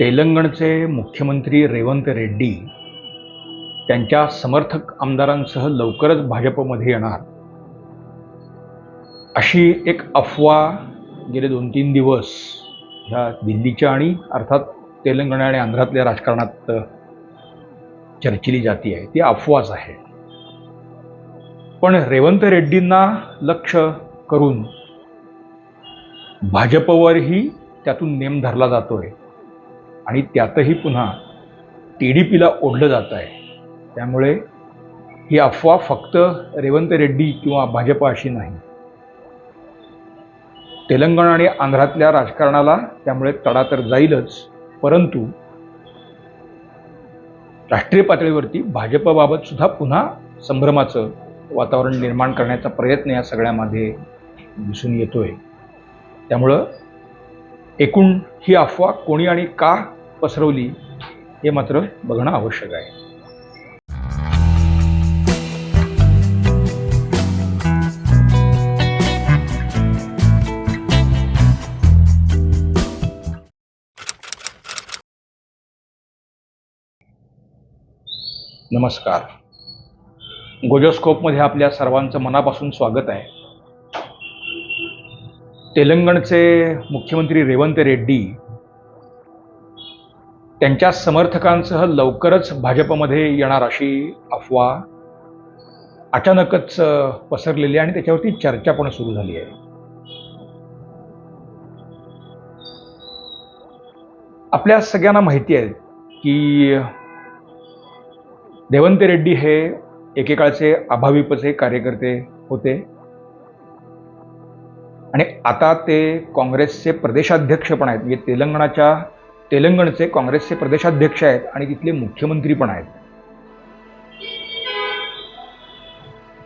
तेलंगणचे मुख्यमंत्री रेवंत रेड्डी त्यांच्या समर्थक आमदारांसह लवकरच भाजपमध्ये येणार. अशी एक अफवा गेले दोन तीन दिवस ह्या दिल्लीच्या आणि अर्थात तेलंगणा आणि आंध्रातल्या राजकारणात चर्चिली जाती आहे. ती अफवाच आहे. पण रेवंत रेड्डींना लक्ष करून भाजपवरही त्यातून नेम धरला जातोय. आणि त्यातही पुन्हा टी डी पीला ओढलं जात आहे. त्यामुळे ही अफवा फक्त रेवंत रेड्डी किंवा भाजप अशी नाही. तेलंगणा आणि आंध्रातल्या राजकारणाला त्यामुळे तडा तर जाईलच परंतु राष्ट्रीय पातळीवरती भाजपबाबत सुद्धा पुन्हा संभ्रमाचं वातावरण निर्माण करण्याचा प्रयत्न या सगळ्यामध्ये दिसून येतोय. त्यामुळं एकूण ही अफवा कोणी आणि का पसरवली हे मात्र बघणं आवश्यक आहे. नमस्कार. गोजोस्कोपमध्ये आपल्या सर्वांचं मनापासून स्वागत आहे. तेलंगणचे मुख्यमंत्री रेवंत रेड्डी त्यांच्या समर्थकांसह लवकरच भाजपमध्ये येणार अशी अफवा अचानकच पसरलेली आहे आणि त्याच्यावरती चर्चा पण सुरू झाली आहे. आपल्या सगळ्यांना माहिती आहे की देवंत रेड्डी हे एकेकाळचे अभाविपचे कार्यकर्ते होते. आणि आता ते काँग्रेसचे प्रदेशाध्यक्ष पण आहेत. म्हणजे तेलंगणाच्या तेलंगणचे काँग्रेसचे प्रदेशाध्यक्ष आहेत आणि तिथले मुख्यमंत्री पण आहेत.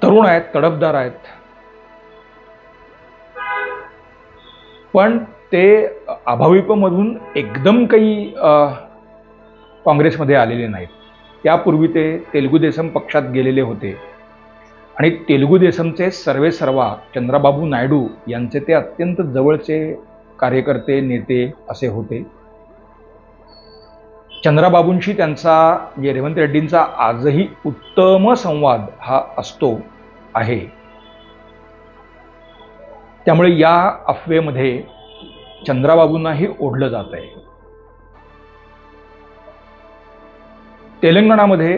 तरुण आहेत तडफदार आहेत. पण ते अभाविपमधून एकदम काही काँग्रेसमध्ये आलेले नाहीत. त्यापूर्वी ते तेलुगू देसम पक्षात गेलेले होते. आणि तेलुगू देसमचे सर्वे सर्वा चंद्राबाबू नायडू यांचे ते अत्यंत जवळचे कार्यकर्ते नेते असे होते. चंद्राबाबूंशी त्यांचा म्हणजे रेवंत रेड्डींचा आजही उत्तम संवाद हा असतो आहे. त्यामुळे या अफवेमध्ये चंद्राबाबूंनाही ओढलं जात आहे तेलंगणामध्ये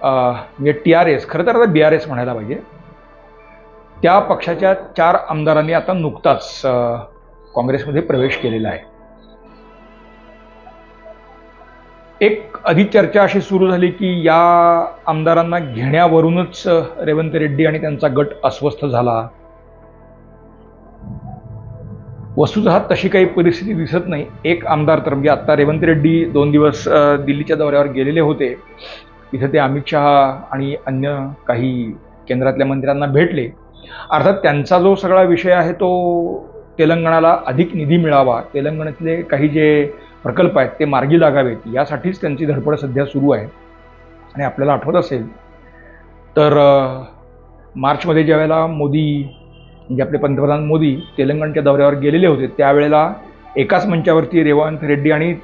म्हणजे टी आर एस खरं तर आता बी आर एस म्हणायला पाहिजे. त्या पक्षाच्या चार आमदारांनी आता नुकताच काँग्रेसमध्ये प्रवेश केलेला आहे. एक अधिक चर्चा अशी सुरू झाली की या आमदारांना घेण्यावरूनच रेवंत रेड्डी आणि त्यांचा गट अस्वस्थ झाला. वस्तुतः तशी काही परिस्थिती दिसत नाही. एक आमदार तर म्हणजे आत्ता रेवंत रेड्डी दोन दिवस दिल्लीच्या दौऱ्यावर गेलेले होते. तिथे ते अमित शहा आणि अन्य काही केंद्रातल्या मंत्र्यांना भेटले. अर्थात त्यांचा जो सगळा विषय आहे तो तेलंगणाला अधिक निधी मिळावा. तेलंगणातले काही जे प्रकल्प आहेत ते मार्गी लागावेत. यासाठीच त्यांची धडपड सध्या सुरू आहे. आणि आपल्याला आठवत असेल तर मार्चमध्ये ज्यावेळेला मोदी म्हणजे आपले पंतप्रधान मोदी तेलंगणच्या दौऱ्यावर गेलेले होते त्यावेळेला एकाच मंचावरती रेवंत रेड्डी आणि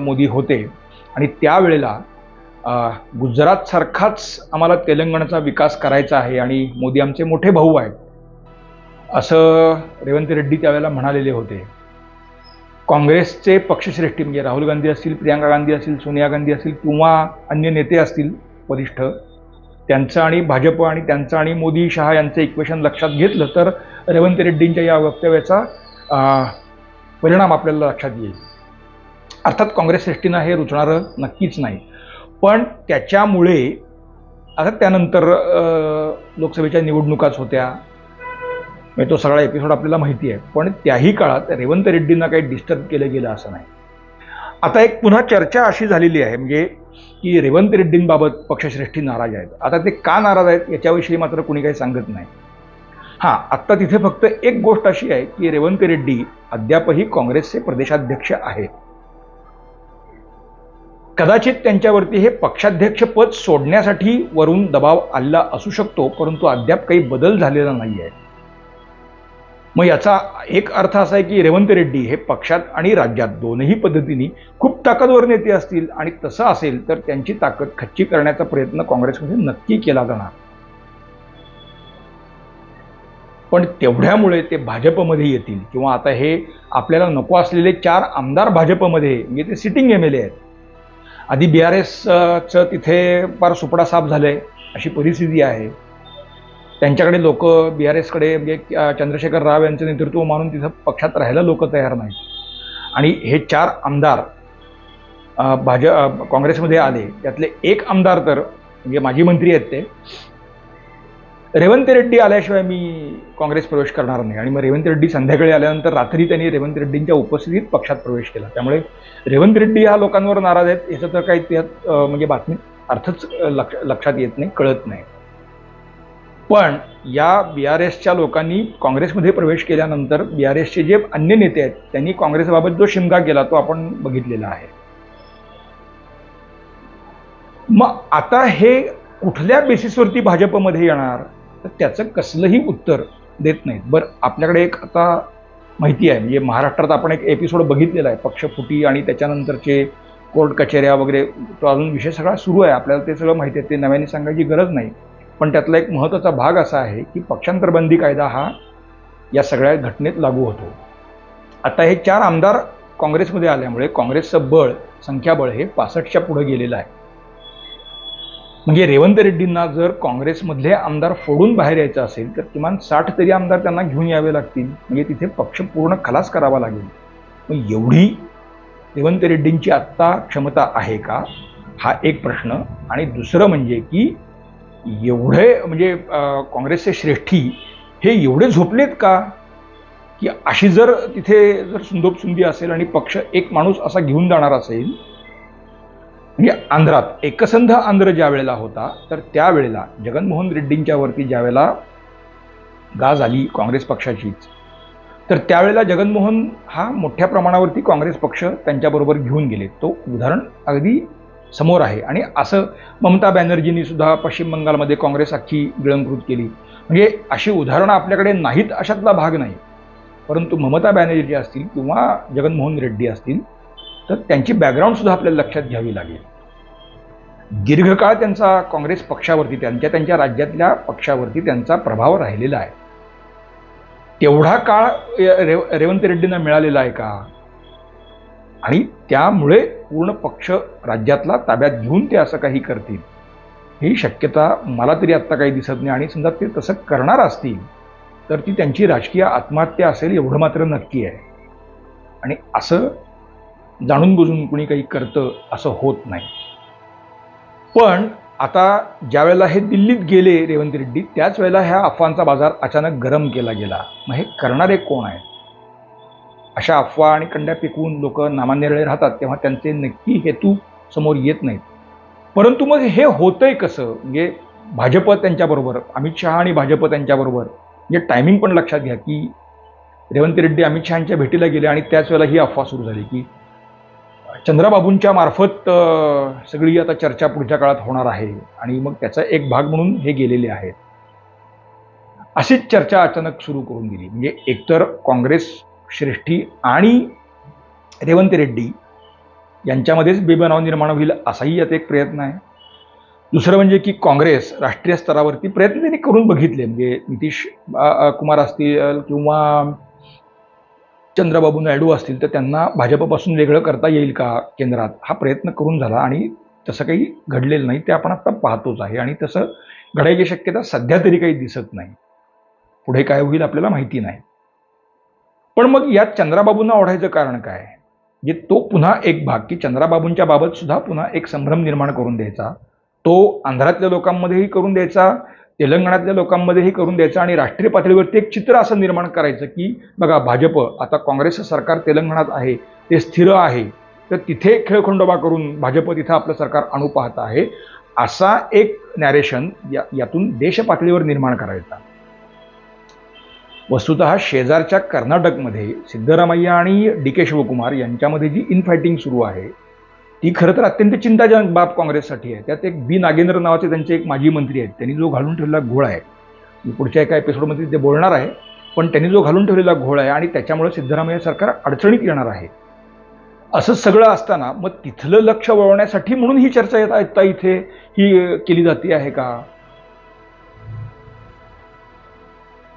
मोदी होते. आणि त्यावेळेला गुजरातसारखाच आम्हाला तेलंगणाचा विकास करायचा आहे आणि मोदी आमचे मोठे भाऊ आहेत असं रेवंत रेड्डी त्यावेळेला म्हणालेले होते. काँग्रेसचे पक्षश्रेष्ठी म्हणजे राहुल गांधी असतील प्रियांका गांधी असतील सोनिया गांधी असतील किंवा अन्य नेते असतील वरिष्ठ त्यांचं आणि भाजप आणि त्यांचं आणि मोदी शहा यांचं इक्वेशन लक्षात घेतलं तर रेवंत रेड्डींच्या या वक्तव्याचा परिणाम आपल्याला लक्षात येईल. अर्थात काँग्रेस श्रेष्ठींना हे रुचणारं नक्कीच नाही. पण त्याच्यामुळे आता त्यानंतर लोकसभेच्या निवडणुकाच होत्या म्हणजे तो सगळा एपिसोड आपल्याला माहिती आहे. पण त्याही काळात रेवंत रेड्डींना काही डिस्टर्ब केलं गेलं असं नाही. आता एक पुन्हा चर्चा अशी झालेली आहे म्हणजे की रेवंत रेड्डींबाबत पक्षश्रेष्ठी नाराज आहेत. आता ते का नाराज आहेत याच्याविषयी मात्र कुणी काही सांगत नाही. हां आत्ता तिथे फक्त एक गोष्ट अशी आहे की रेवंत रेड्डी अद्यापही काँग्रेसचे प्रदेशाध्यक्ष आहेत. कदाचित त्यांच्यावरती हे पक्षाध्यक्षपद सोडण्यासाठी वरून दबाव आलेला असू शकतो परंतु अद्याप काही बदल झालेला नाही आहे मग याचा एक अर्थ असा आहे की रेवंत रेड्डी हे पक्षात आणि राज्यात दोनही पद्धतीने खूप ताकदवर नेते असतील आणि तसं असेल तर त्यांची ताकद खच्ची करण्याचा प्रयत्न काँग्रेसमध्ये नक्की केला जाणार. पण तेवढ्यामुळे ते भाजपमध्ये येतील किंवा आता हे आपल्याला नको असलेले चार आमदार भाजपमध्ये म्हणजे ते सिटिंग एम एल ए आहेत. आधी बी आर एसचं तिथे फार सुपडा साफ झालं आहे अशी परिस्थिती आहे. त्यांच्याकडे लोक बी आर एसकडे म्हणजे चंद्रशेखर राव यांचं नेतृत्व मानून तिथं पक्षात राहायला लोक तयार नाहीत. आणि हे चार आमदार भाजप भाज काँग्रेसमध्ये आले. त्यातले एक आमदार तर म्हणजे माजी मंत्री आहेत ते. रेवंत रेड्डी आल्याशिवाय मी काँग्रेस प्रवेश करणार नाही. आणि मग रेवंत रेड्डी संध्याकाळी आल्यानंतर रात्री त्यांनी रेवंत रेड्डींच्या उपस्थितीत पक्षात प्रवेश केला. त्यामुळे रेवंत रेड्डी हा लोकांवर नाराज आहेत याचं तर काही त्यात म्हणजे बातमी अर्थच लक्ष लक्षात येत नाही कळत नाही. पण या बी आर एसच्या लोकांनी काँग्रेसमध्ये प्रवेश केल्यानंतर बी आर एसचे जे अन्य नेते आहेत त्यांनी काँग्रेसबाबत जो शिमगा केला तो आपण बघितलेला आहे. मग आता हे कुठल्या बेसिसवरती भाजपमध्ये येणार तर त्याचं कसलंही उत्तर देत नाहीत. बरं आपल्याकडे एक आता माहिती आहे म्हणजे महाराष्ट्रात आपण एक एपिसोड बघितलेला आहे पक्षफुटी आणि त्याच्यानंतरचे कोर्ट कचेऱ्या वगैरे तो अजून विषय सगळा सुरू आहे. आपल्याला ते सगळं माहिती आहे ते नव्याने सांगायची गरज नाही. पण त्यातला एक महत्त्वाचा भाग असा आहे की पक्षांतरबंदी कायदा हा या सगळ्या घटनेत लागू होतो. आता हे चार आमदार काँग्रेसमध्ये आल्यामुळे काँग्रेसचं बळ संख्याबळ हे पासष्टच्या पुढे गेलेलं आहे. म्हणजे रेवंत रेड्डींना जर काँग्रेसमधले आमदार फोडून बाहेर यायचं असेल तर किमान साठ तरी आमदार त्यांना घेऊन यावे लागतील. म्हणजे तिथे पक्ष पूर्ण खलास करावा लागेल. मग एवढी रेवंत रेड्डींची आत्ता क्षमता आहे का? हा एक प्रश्न. आणि दुसरं म्हणजे की एवढे म्हणजे काँग्रेसचे श्रेष्ठी हे एवढे झोपलेत का? की अशी जर तिथे जर सुंदोपसुंदी असेल आणि पक्ष एक माणूस असा घेऊन जाणार असेल म्हणजे आंध्रात एकसंध आंध्र ज्या वेळेला होता तर त्यावेळेला जगनमोहन रेड्डींच्या वरती ज्या वेळेला गाज आली काँग्रेस पक्षाचीच तर त्यावेळेला जगनमोहन हा मोठ्या प्रमाणावरती काँग्रेस पक्ष त्यांच्याबरोबर घेऊन गेले. तो उदाहरण अगदी समोर आहे. आणि असं ममता बॅनर्जींनी सुद्धा पश्चिम बंगालमध्ये काँग्रेस अख्खी गिळंकृत केली. म्हणजे अशी उदाहरणं आपल्याकडे नाहीत अशातला भाग नाही. परंतु ममता बॅनर्जी असतील किंवा जगनमोहन रेड्डी असतील तर त्यांची बॅकग्राऊंड सुद्धा आपल्याला लक्षात घ्यावी लागेल. दीर्घकाळ त्यांचा काँग्रेस पक्षावरती त्यांच्या त्यांच्या राज्यातल्या पक्षावरती त्यांचा प्रभाव राहिलेला आहे. तेवढा काळ रेव रेवंत रेड्डींना मिळालेला आहे का? आणि त्यामुळे पूर्ण पक्ष राज्यातला ताब्यात घेऊन ते असं काही करतील. ही शक्यता मला तरी आत्ता काही दिसत नाही. आणि समजा ते तसं करणार असतील तर ती त्यांची राजकीय आत्महत्या असेल एवढं मात्र नक्की आहे. आणि असं जाणून बुजून कुणी काही करतं असं होत नाही. पण आता ज्या वेळेला हे दिल्लीत गेले रेवंत रेड्डी त्याच वेळेला ह्या अफवांचा बाजार अचानक गरम केला गेला. मग हे करणारे कोण आहेत? अशा अफवा आणि कंड्या पिकवून लोक नामानिर्णय राहतात तेव्हा त्यांचे नक्की हेतू समोर येत नाहीत. परंतु मग हे होतंय कसं? म्हणजे भाजप त्यांच्याबरोबर अमित शहा आणि भाजप त्यांच्याबरोबर म्हणजे टायमिंग पण लक्षात घ्या की रेवंत रेड्डी अमित शहांच्या भेटीला गेले आणि त्याच वेळेला ही अफवा सुरू झाली की चंद्रबाबूंच्या मार्फत सगळी आता चर्चा पुढच्या काळात होणार आहे आणि मग त्याचा एक भाग म्हणून हे गेलेले आहेत. अशीच चर्चा अचानक सुरू करून दिली. म्हणजे एकतर काँग्रेस श्रेष्ठी आणि रेवंत रेड्डी यांच्यामध्येच बेबनाव निर्माण होईल असाही यात एक प्रयत्न आहे. दुसरं म्हणजे की काँग्रेस राष्ट्रीय स्तरावरती प्रयत्न त्यांनी करून बघितले. म्हणजे नितीश कुमार असतील किंवा चंद्रबाबू नायडू असतील तर त्यांना भाजपपासून वेगळं करता येईल का केंद्रात? हा प्रयत्न करून झाला आणि तसं काही घडलेलं नाही. ते आपण आत्ता पाहतोच आहे आणि तसं घडायची शक्यता सध्या तरी काही दिसत नाही. पुढे काय होईल आपल्याला माहिती नाही. पण मग यात चंद्राबाबूंना ओढायचं कारण काय? म्हणजे तो पुन्हा एक भाग की चंद्राबाबूंच्या बाबत सुद्धा पुन्हा एक संभ्रम निर्माण करून द्यायचा. तो आंध्रातल्या लोकांमध्येही करून द्यायचा तेलंगणातल्या लोकांमध्येही करून द्यायचा आणि राष्ट्रीय पातळीवरती एक चित्र असं निर्माण करायचं की बघा भाजप आता काँग्रेसचं सरकार तेलंगणात आहे ते स्थिर आहे तर तिथे खेळखंडोबा करून भाजप तिथं आपलं सरकार आणू पाहत आहे असा एक नॅरेशन या यातून देशपातळीवर निर्माण करायचा. वस्तुत शेजारच्या कर्नाटकमध्ये सिद्धरामय्या आणि डी के शिवकुमार यांच्यामध्ये जी इनफायटिंग सुरू आहे ती खरं तर अत्यंत चिंताजनक बाब काँग्रेससाठी आहे. त्यात एक बी नागेंद्र नावाचे त्यांचे एक माजी मंत्री आहेत. त्यांनी जो घालून ठेवलेला घोळ आहे मी पुढच्या एका एपिसोडमध्ये ते बोलणार आहे पण त्यांनी जो घालून ठेवलेला घोळ आहे आणि त्याच्यामुळे सिद्धरामय्या सरकार अडचणीत येणार आहे. असं सगळं असताना मग तिथलं लक्ष वळवण्यासाठी म्हणून ही चर्चा येत आता इथे ही केली जाते आहे का?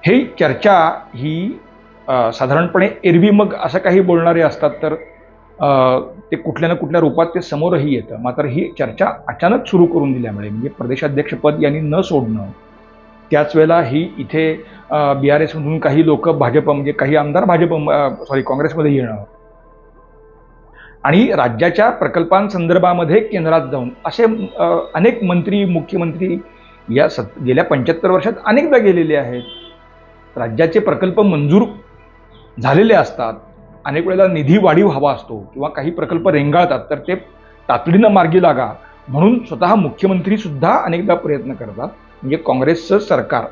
हे चर्चा ही साधारणपणे एरवी मग असं काही बोलणारे असतात तर ते कुठल्या ना कुठल्या रूपात ते समोरही येतं. मात्र ही चर्चा अचानक सुरू करून दिल्यामुळे म्हणजे प्रदेशाध्यक्षपद यांनी न सोडणं त्याच वेळेला ही इथे बी आर एसमधून काही लोक भाजप म्हणजे काही आमदार भाजप सॉरी काँग्रेसमध्ये येणं आणि राज्याच्या प्रकल्पांसंदर्भामध्ये केंद्रात जाऊन असे अनेक मंत्री मुख्यमंत्री या सत गेल्या पंच्याहत्तर वर्षात अनेकदा गेलेले आहेत. राज्याचे प्रकल्प मंजूर झालेले असतात अनेक वेळेला निधी वाढीव हवा असतो किंवा काही प्रकल्प रेंगाळतात तर ते तातडीनं मार्गी लागा म्हणून स्वतः मुख्यमंत्री सुद्धा अनेकदा प्रयत्न करतात. म्हणजे काँग्रेसचं सरकार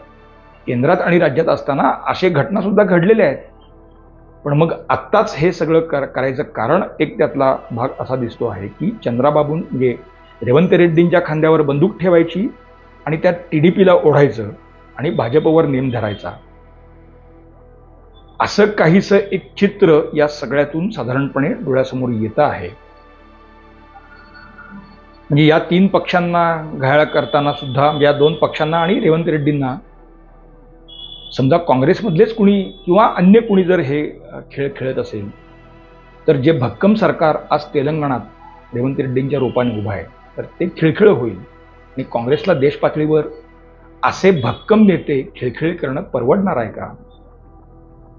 केंद्रात आणि राज्यात असताना असे घटनासुद्धा घडलेल्या आहेत. पण मग आत्ताच हे सगळं कर करायचं कारण एक त्यातला भाग असा दिसतो आहे की चंद्राबाबू म्हणजे रेवंत रेड्डींच्या खांद्यावर बंदूक ठेवायची आणि त्यात टी डी पीला ओढायचं आणि भाजपवर नेम धरायचा. असं काहीसं एक चित्र या सगळ्यातून साधारणपणे डोळ्यासमोर येतं आहे. म्हणजे या तीन पक्षांना घायाळ करताना सुद्धा म्हणजे या दोन पक्षांना आणि रेवंत रेड्डींना समजा काँग्रेसमधलेच कुणी किंवा अन्य कुणी जर हे खेळ खेळत असेल तर जे भक्कम सरकार आज तेलंगणात रेवंत रेड्डींच्या रूपाने उभं आहे तर ते खिळखिळ होईल. आणि काँग्रेसला देश पातळीवर असे भक्कम नेते खिळखिळ करणं परवडणार आहे का?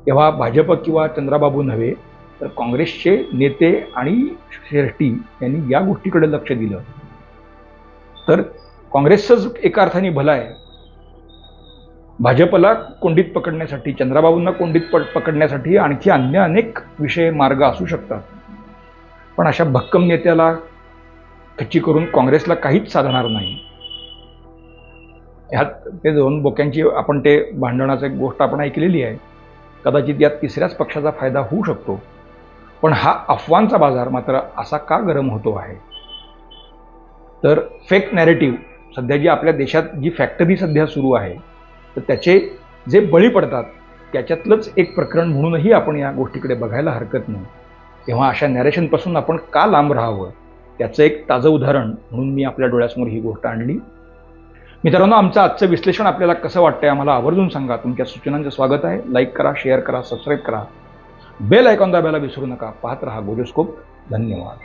तेव्हा भाजप किंवा चंद्राबाबू नव्हे तर काँग्रेसचे नेते आणि शेट्टी यांनी या गोष्टीकडे लक्ष दिलं. तर काँग्रेसचंच एका अर्थाने भला आहे. भाजपला कोंडीत पकडण्यासाठी चंद्राबाबूंना कोंडीत प पकडण्यासाठी आणखी अन्य अनेक विषय मार्ग असू शकतात. पण अशा भक्कम नेत्याला खच्ची करून काँग्रेसला काहीच साधणार नाही. ह्यात ते दोन बोक्यांची आपण ते भांडणाचं एक गोष्ट आपण ऐकलेली आहे. कदाचित यात तिसऱ्याच पक्षाचा फायदा होऊ शकतो. पण हा अफवांचा बाजार मात्र असा का गरम होतो आहे? तर फेक नॅरेटिव्ह सध्या जी आपल्या देशात जी फॅक्टरी सध्या सुरू आहे तर त्याचे जे बळी पडतात त्याच्यातलंच एक प्रकरण म्हणूनही आपण या गोष्टीकडे बघायला हरकत नाही. तेव्हा अशा नॅरेशनपासून आपण का लांब राहावं? त्याचं एक ताजं उदाहरण म्हणून मी आपल्या डोळ्यासमोर ही गोष्ट आणली. मित्रांनो आमचं आजचं विश्लेषण आपल्याला कसं वाटतंय आम्हाला आवर्जून सांगा. तुमच्या सूचनांचं स्वागत आहे. लाईक करा शेअर करा सबस्क्राईब करा. बेल आयकॉन दाबायला विसरू नका. पाहत रहा गोजोस्कोप धन्यवाद.